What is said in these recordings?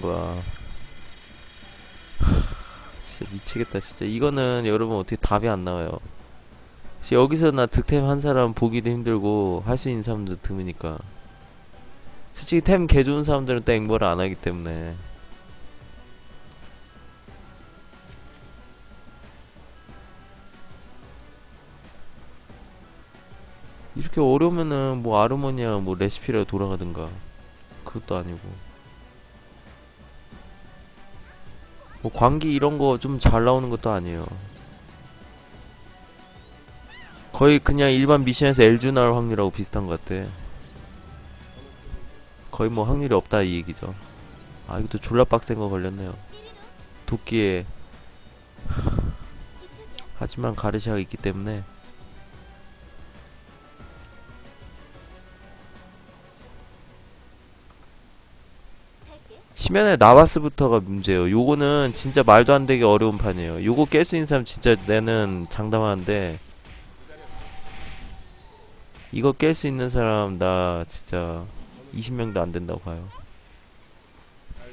거야. 진짜 미치겠다, 진짜. 이거는 여러분 어떻게 답이 안 나와요. 여기서 나 득템 한 사람 보기도 힘들고, 할 수 있는 사람도 드무니까. 솔직히 템 개 좋은 사람들은 또 앵벌을 안 하기 때문에. 이렇게 어려우면은 뭐 아르모니아 뭐 레시피라도 돌아가든가. 그것도 아니고. 뭐 광기 이런 거 좀 잘 나오는 것도 아니에요. 거의 그냥 일반 미션에서 엘주 나올 확률하고 비슷한 것 같아. 거의 뭐 확률이 없다 이 얘기죠. 아 이것도 졸라 빡센 거 걸렸네요. 도끼에 하지만 가르시아가 있기 때문에 시면의 나바스부터가 문제예요. 요거는 진짜 말도 안 되게 어려운 판이에요. 요거 깰 수 있는 사람 진짜 내는 장담하는데 이거 깰 수 있는 사람 나 진짜 20명도 안 된다고 봐요.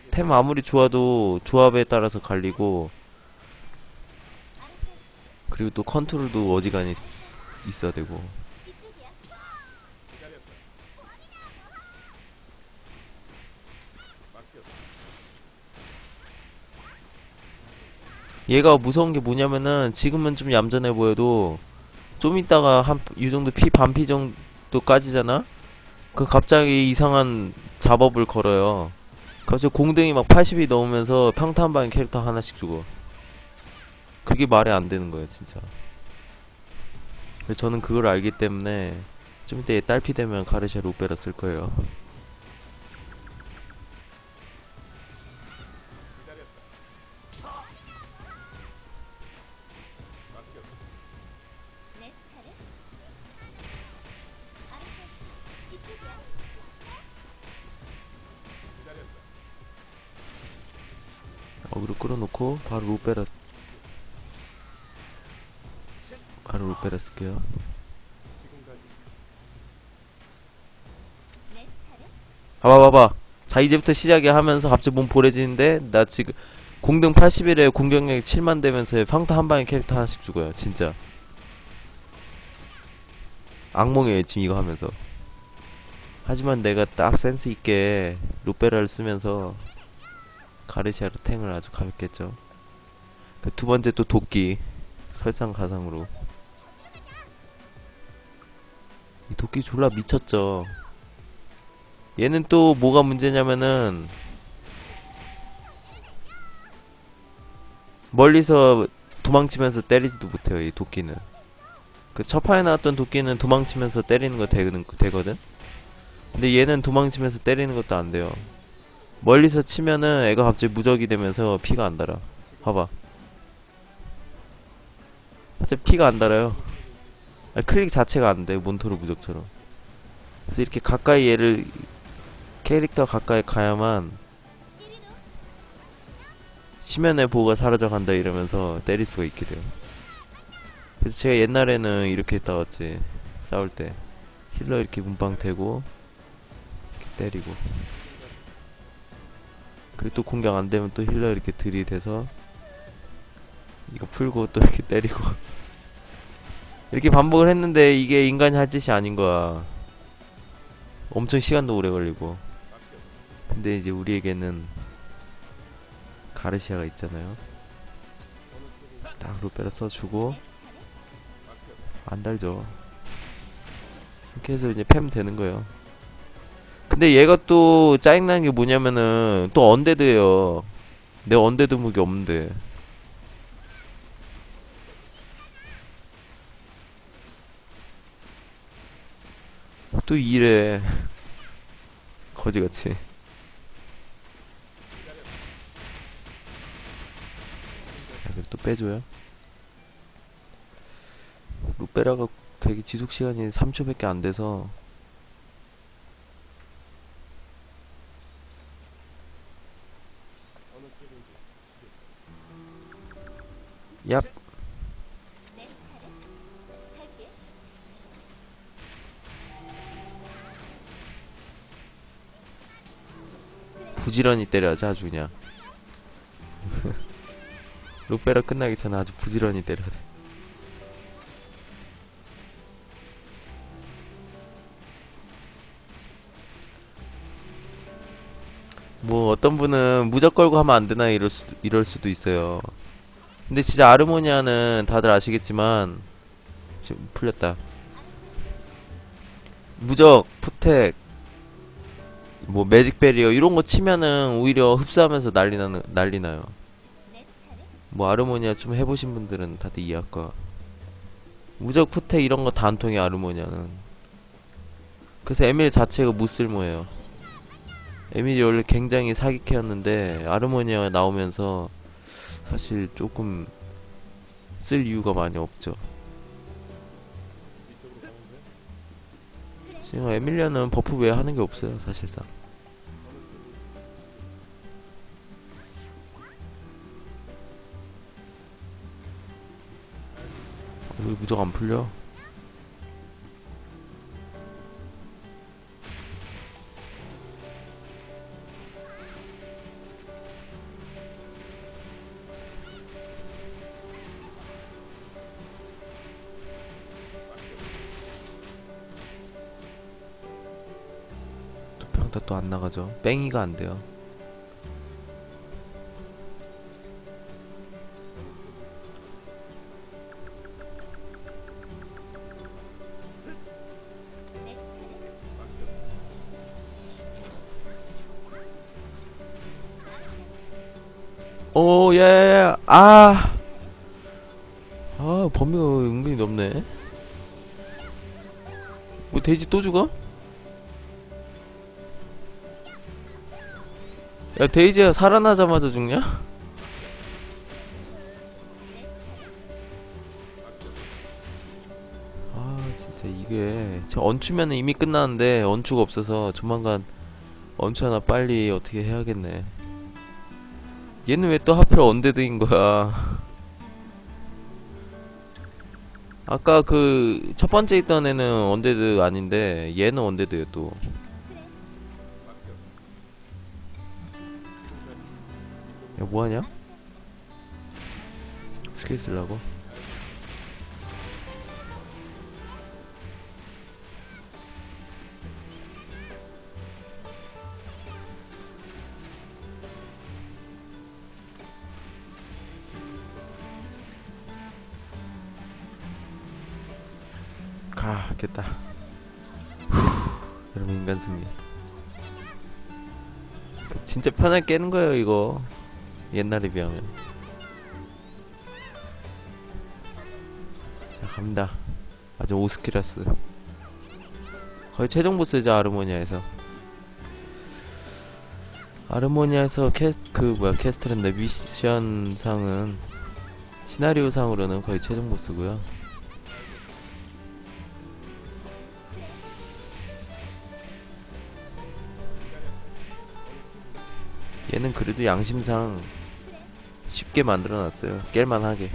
템 아무리 좋아도 조합에 따라서 갈리고 그리고 또 컨트롤도 어지간히 있어야 되고 얘가 무서운 게 뭐냐면은 지금은 좀 얌전해 보여도 좀 있다가 한 이 정도 피 반피 정도 까지잖아? 그 갑자기 이상한 잡업을 걸어요. 갑자기 공등이 막 80이 넘으면서 방에 캐릭터 하나씩 주고. 그게 말이 안 되는 거예요, 진짜. 그래서 저는 그걸 알기 때문에 좀 이따 얘 딸피 되면 가르샤 로페라 쓸 거예요. 어그로 끌어놓고 바로 로페라. 바로 로페라 쓸게요. 봐봐 봐봐. 자 이제부터 시작이 하면서 갑자기 몸 보래지는데 나 지금 공등 80일에 공격력이 7만 되면서 평타 한 방에 캐릭터 하나씩 죽어요 진짜. 악몽이에요 지금 이거 하면서. 하지만 내가 딱 센스 있게 로페라를 쓰면서 가르시아로 탱을 아주 가볍게 했죠. 그 두 번째 또 도끼 설상가상으로. 이 도끼 졸라 미쳤죠. 얘는 또 뭐가 문제냐면은 멀리서 도망치면서 때리지도 못해요 이 도끼는. 그 첫판에 나왔던 도끼는 도망치면서 때리는 거 되거든? 근데 얘는 도망치면서 때리는 것도 안 돼요 멀리서 치면은 애가 갑자기 무적이 되면서 피가 안 달아. 봐봐. 갑자기 피가 안 달아요. 아니, 클릭 자체가 안 돼 몬토로 무적처럼. 그래서 이렇게 가까이 얘를 캐릭터 가까이 가야만 심연의 보호가 사라져간다 이러면서 때릴 수가 있게 돼요. 그래서 제가 옛날에는 이렇게 싸웠지. 싸울 때. 힐러 이렇게 문방 대고 이렇게 때리고 그리고 또 공격 안 되면 또 힐러 이렇게 들이대서 이거 풀고 또 이렇게 때리고. 이렇게 반복을 했는데 이게 인간이 할 짓이 아닌 거야. 엄청 시간도 오래 걸리고. 근데 이제 우리에게는 가르시아가 있잖아요. 딱 루페라 써주고 안 달죠. 이렇게 해서 이제 팸 되는 거예요 근데 얘가 또 짜증나는 게 뭐냐면은 또 언데드예요. 내 언데드 무기 없는데. 또 이래. 거지같이. 야, 그래 또 빼줘요? 루페라가 되게 지속 시간이 3초밖에 안 돼서 얍. 부지런히 때려야지 아주 그냥 룩베라 끝나기 전에 아주 부지런히 때려야 돼 뭐 어떤 분은 무적 걸고 하면 안 되나 이럴 수도 이럴 수도 있어요. 근데 진짜 아르모니아는 다들 아시겠지만 지금 풀렸다. 무적, 푸텍, 뭐 매직 베리어 이런 거 치면은 오히려 흡수하면서 난리 나는 난리 나요. 뭐 아르모니아 좀 해보신 분들은 다들 이해할 거야. 무적, 푸텍 이런 거 통해 아르모니아는. 그래서 에밀 자체가 무쓸모예요. 에밀이 원래 굉장히 사기캐였는데 아르모니아가 나오면서 사실 조금 쓸 이유가 많이 없죠. 지금 에밀리아는 버프 외에 하는 게 없어요, 사실상. 어, 왜 무적 안 풀려? 안 나가죠. 뺑이가 안 돼요. 오, 야, 야, 야, 아! 아, 범위가 은근히 넓네. 뭐, 돼지 또 죽어? 야, 데이지가 살아나자마자 죽냐? 아, 진짜 이게. 저 얹추면은 이미 끝나는데, 얹추가 없어서 조만간 얹추 하나 빨리 어떻게 해야겠네. 얘는 왜 또 하필 언데드인 거야? 아까 그 첫 번째 있던 애는 언데드 아닌데 얘는 언데드예요 또. 뭐하냐? 스킬 쓰려고? 가, 겠다. 여러분 인간 승리. 진짜 편하게 깨는 거예요 이거. 옛날에 비하면. 자 갑니다. 아주 오스키라스. 거의 최종 보스죠 아르모니아에서. 아르모니아에서 캐스 그 뭐야 캐스트랜드 미션 상은 시나리오 상으로는 거의 최종 보스고요. 얘는 그래도 양심상 쉽게 만들어놨어요. 깰만하게.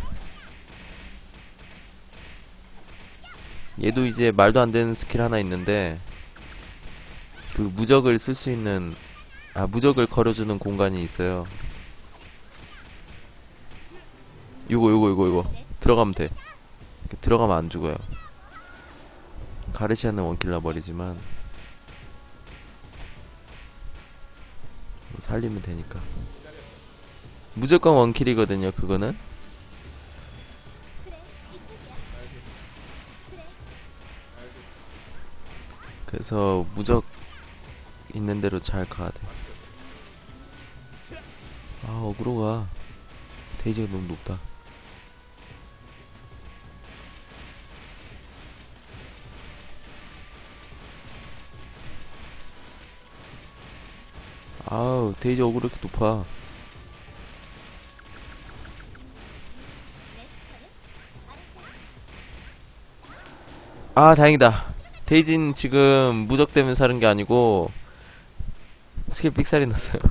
얘도 이제 말도 안 되는 스킬 하나 있는데 그 무적을 쓸 수 있는 아 무적을 걸어주는 공간이 있어요. 요거 요거 요거 요거 들어가면 돼. 들어가면 안 죽어요. 가르시아는 원킬러 버리지만 뭐 살리면 되니까. 무조건 원킬이거든요, 그거는. 그래서 무적 있는 대로 잘 가야 돼. 아, 어그로가 데이지가 너무 높다. 아우, 데이지 어그로 이렇게 높아. 아, 다행이다. 데이진 지금 무적 때문에 사는 게 아니고 스킬 삑살이 났어요.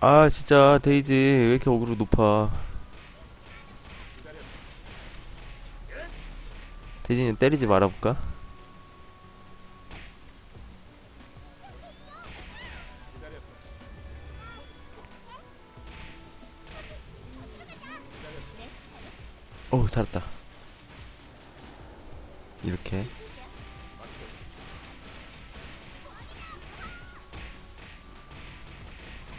아, 진짜 데이지 왜 이렇게 어그로 높아. 대진이 때리지 말아볼까? 오 잘했다. 이렇게.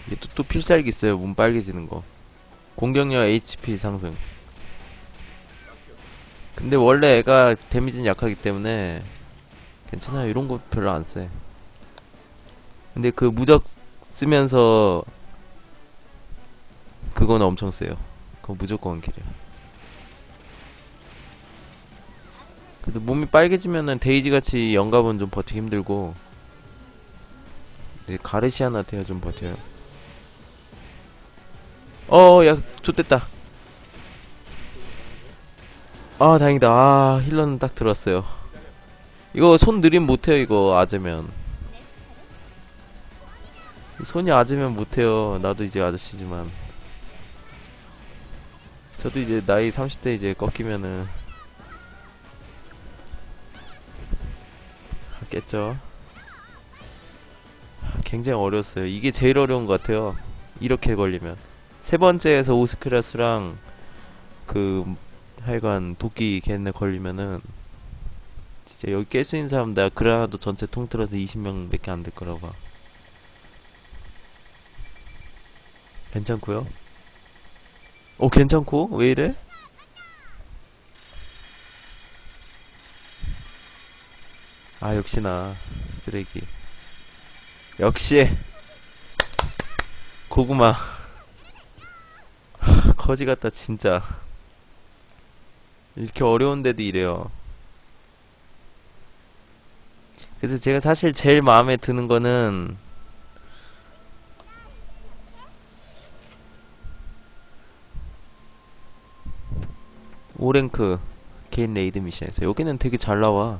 이게 또, 또 필살기 있어요. 문 빨개지는 거. 공격력 HP 상승. 근데 원래 애가 데미지는 약하기 때문에 괜찮아요. 이런 거 별로 안쎄. 근데 그 무적 쓰면서 그거는 엄청 세요. 그거 무조건 길이야 그래도 몸이 빨개지면은 데이지 같이 영갑은 좀 버티기 힘들고 이제 가르시아나한테야 좀 버텨요. 어야 좋됐다. 아 다행이다. 아 힐러는 딱 들었어요. 이거 손 느림 못해요 이거 아재면. 손이 아재면 못해요. 나도 이제 아저씨지만. 저도 이제 나이 30대 이제 꺾이면은 하겠죠? 굉장히 어려웠어요. 이게 제일 어려운 것 같아요. 이렇게 걸리면. 세 번째에서 오스크라스랑 그 하여간 도끼 걔네 걸리면은 진짜 여기 깰 수 있는 사람 내가 그라나도 전체 통틀어서 20명 밖에 안 될 거라고 봐. 괜찮고요? 오 괜찮고? 왜 이래? 아 역시나. 쓰레기. 역시 고구마. 하, 거지 같다 진짜. 이렇게 어려운데도 이래요. 그래서 제가 사실 제일 마음에 드는 거는 오랭크 개인 레이드 미션에서 여기는 되게 잘 나와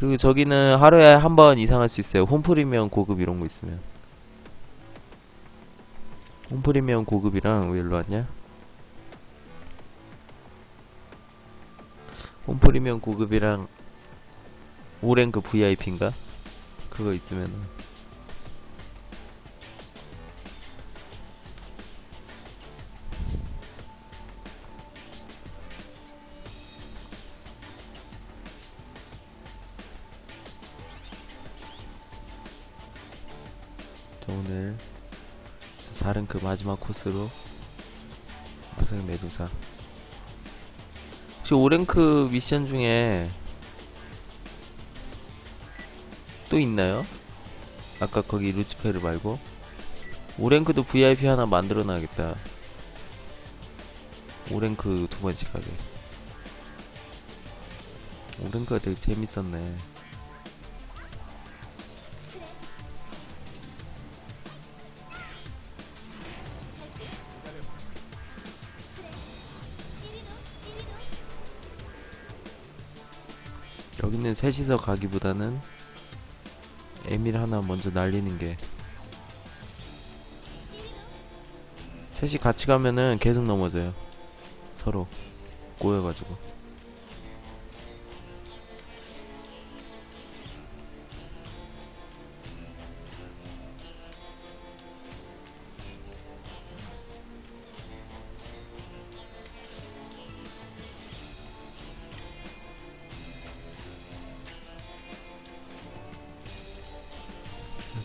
그리고 저기는 하루에 한 번 이상 할 수 있어요. 홈프리미엄 고급 이런 거 있으면. 홈프리미엄 고급이랑 왜 일로 왔냐? 홈프리미엄 고급이랑 오랭크 VIP인가? 그거 있으면 4랭크 마지막 코스로 화성 메두사. 혹시 5랭크 미션 중에 또 있나요? 아까 거기 루치페르 말고? 5랭크도 VIP 하나 만들어 놔야겠다. 5랭크 두 번째 가게. 5랭크가 되게 재밌었네 여기는 셋이서 가기보다는 에밀 하나 먼저 날리는 게 셋이 같이 가면은 계속 넘어져요. 서로 꼬여가지고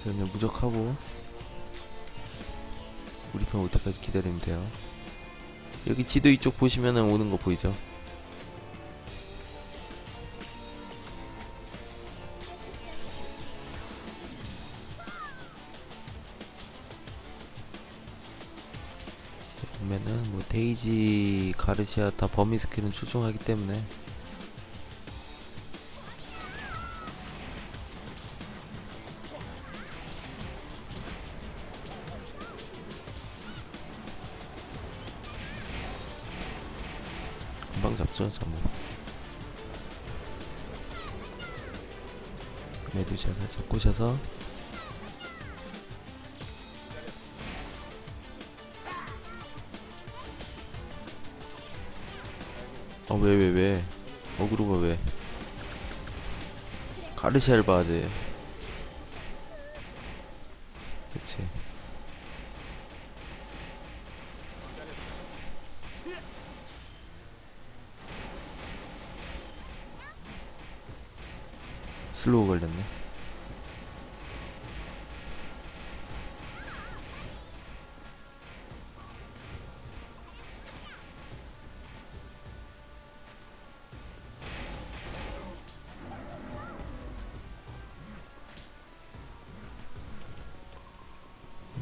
그래서 그냥 무적하고 우리 편 올 때까지 기다리면 돼요 여기 지도 이쪽 보시면은 오는 거 보이죠? 보면은 뭐 데이지, 가르시아 다 범위 스킬은 출중하기 때문에 금방 잡죠, 저뭐 메두샤 살짝 꼬셔서. 어, 왜, 왜, 왜? 어그로가 왜? 가르시아를 봐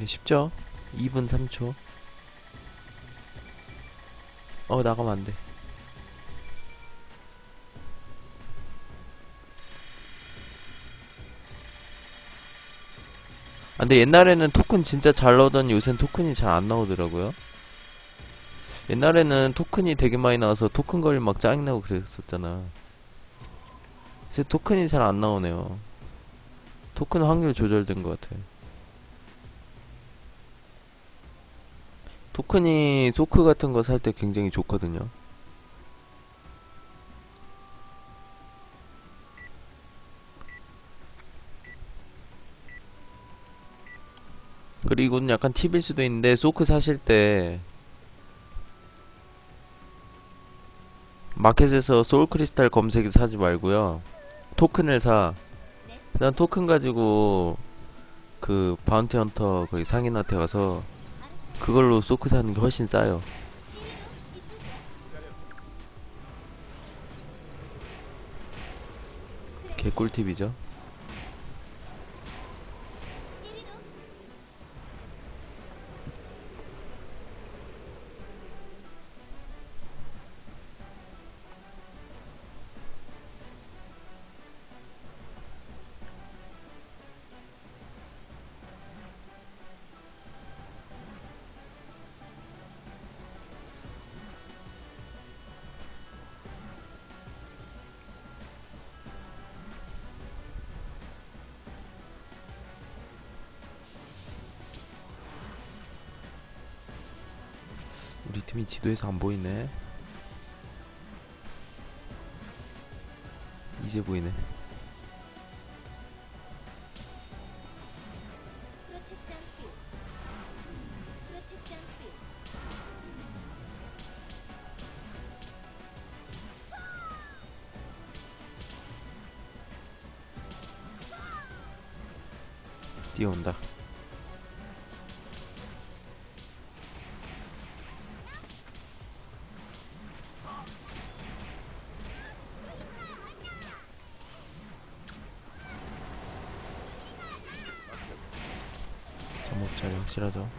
이게 쉽죠? 2분 3초. 어 나가면 안돼. 아, 근데 옛날에는 토큰 진짜 잘 나오더니 요새는 토큰이 잘 안 나오더라고요. 옛날에는 토큰이 되게 많이 나와서 토큰 걸리 막 짜증나고 그랬었잖아. 이제 토큰이 잘 안 나오네요. 토큰 확률 조절된 것 같아 토큰이 소크 같은 거 살 때 굉장히 좋거든요. 그리고는 약간 팁일 수도 있는데 소크 사실 때 마켓에서 소울 크리스탈 검색해서 사지 말고요. 토큰을 사. 내난 토큰 가지고 그 바운티 헌터 거기 상인한테 가서 그걸로 소크 사는 게 훨씬 싸요. 개꿀팁이죠. 팀이 지도에서 안 보이네. 이제 보이네. 확실하죠.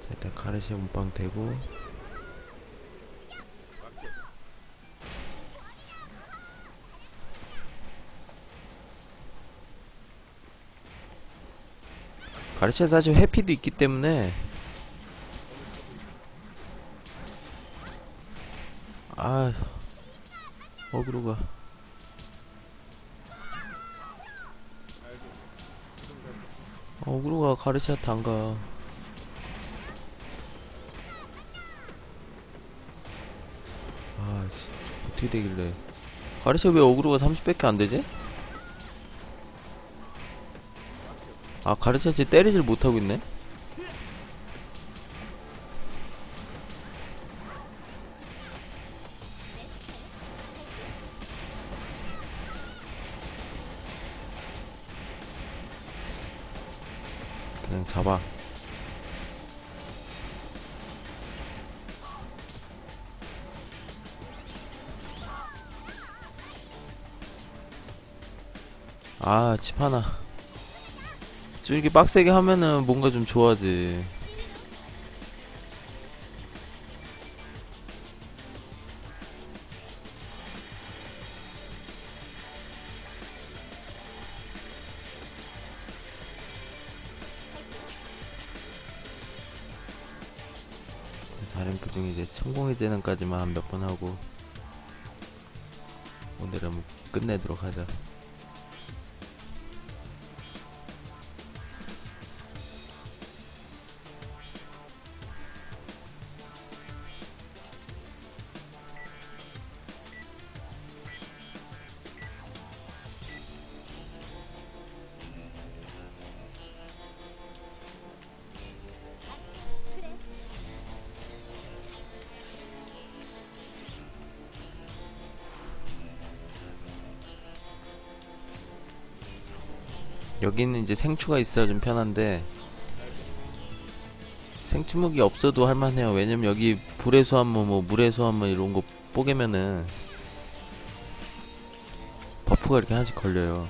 자, 일단 카르시아 문방 대고 가르치아 사실 회피도 있기 때문에 아 어그로가 어그로가 가르치아한테 안가. 아 씨, 어떻게 되길래. 가르치아 왜 어그로가 30밖에 안 되지? 아 가르치아 쟤 때리질 못하고 있네 집 하나. 좀 이렇게 빡세게 하면은 뭔가 좀 좋아지. 다른 그 중에 이제 성공의 재능까지만 한몇번 하고 오늘은 끝내도록 하자 여기는 이제 생추가 있어야 좀 편한데 생추묵이 없어도 할만해요. 왜냐면 여기 불의 소환물, 뭐 물의 소환물 이런 거 뽀개면은 버프가 이렇게 하나씩 걸려요.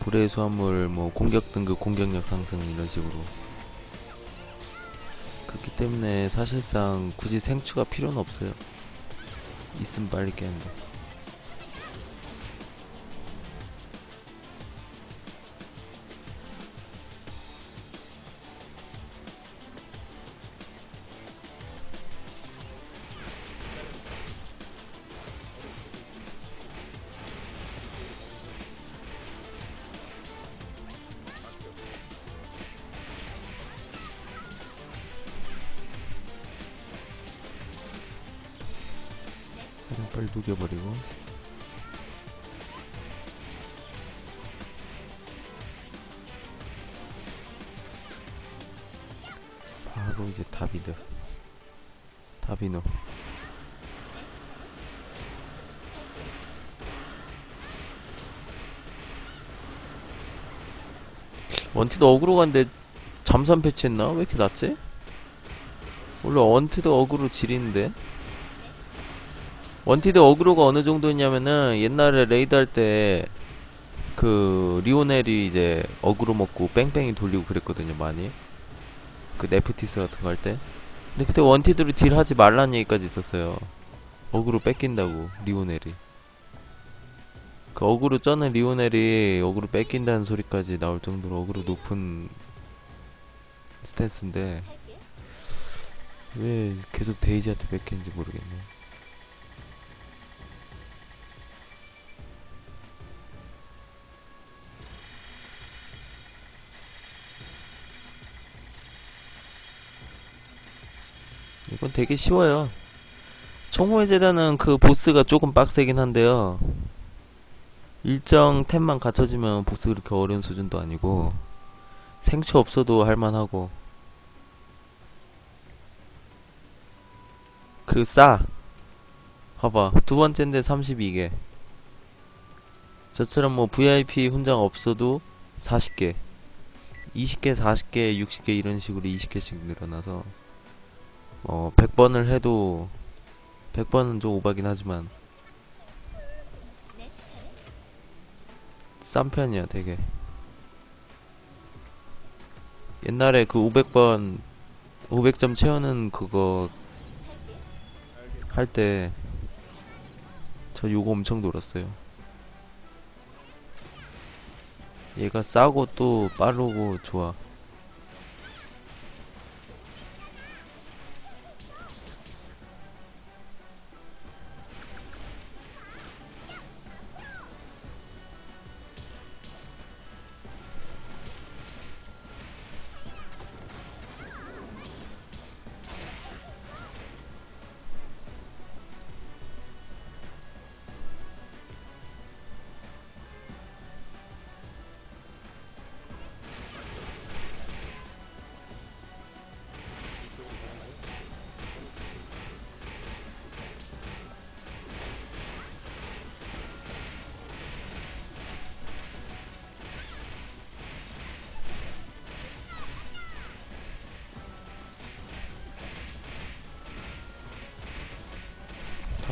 불의 소환물, 뭐 공격 등급, 공격력 상승 이런 식으로. 그렇기 때문에 사실상 굳이 생추가 필요는 없어요. 있으면 빨리 깨는데. 그냥 빨리 녹여버리고 바로 이제 다비드 다비노 원티도 어그로 간데 잠산 패치했나? 왜 이렇게 낮지? 원래 원티도 어그로 지리는데 원티드 어그로가 어느 정도냐면은 옛날에 레이드 할 때 그 리오넬이 이제 어그로 먹고 뺑뺑이 돌리고 그랬거든요 많이. 그 네프티스 같은 거 할 때. 근데 그때 원티드로 딜 하지 말라는 얘기까지 있었어요. 어그로 뺏긴다고 리오넬이. 그 어그로 쩌는 리오넬이 어그로 뺏긴다는 소리까지 나올 정도로 어그로 높은 스탠스인데. 왜 계속 데이지한테 뺏기는지 모르겠네 이건 되게 쉬워요. 총호의 재단은 그 보스가 조금 빡세긴 한데요. 일정 템만 갖춰지면 보스 그렇게 어려운 수준도 아니고 생초 없어도 할만하고 그리고 싸. 봐봐 두 번째인데 32개. 저처럼 뭐 VIP 훈장 없어도 40개, 20개, 40개, 60개 이런 식으로 20개씩 늘어나서 어 100번을 해도 100번은 좀 오바긴 하지만. 싼 편이야 되게 옛날에 그 500번 500점 채우는 그거. 할 때 저 요거 엄청 놀았어요 얘가 싸고 또 빠르고 좋아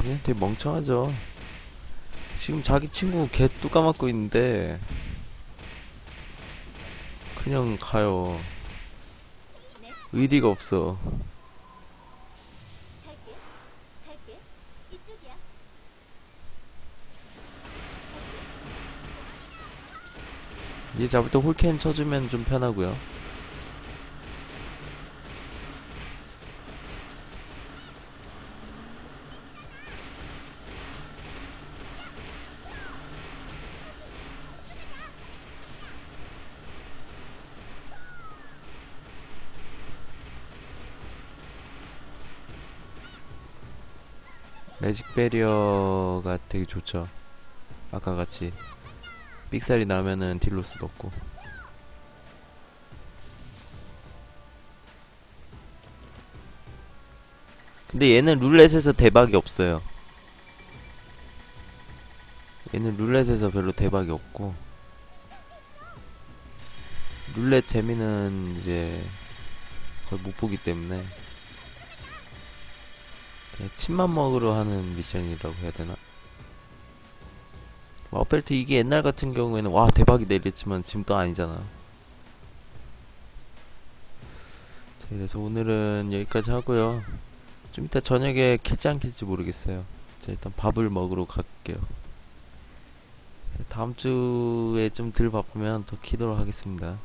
자기는 되게 멍청하죠. 지금 자기 친구 개 뚜까맞고 있는데 그냥 가요. 의리가 없어. 얘 잡을 때 홀캔 쳐주면 좀 편하고요. 매직 베리어가 되게 좋죠. 아까 같이 삑살이 나면은 딜로스도 없고. 근데 얘는 룰렛에서 대박이 없어요. 얘는 룰렛에서 별로 대박이 없고 룰렛 재미는 이제 거의 못 보기 때문에 침만 먹으러 하는 미션이라고 해야 되나? 와펠트 이게 옛날 같은 경우에는 와 대박이다 이랬지만 지금 또 아니잖아. 자, 그래서 오늘은 여기까지 하고요. 좀 이따 저녁에 킬지 안 킬지 모르겠어요. 자, 일단 밥을 먹으러 갈게요. 다음 주에 좀 덜 바쁘면 더 키도록 하겠습니다.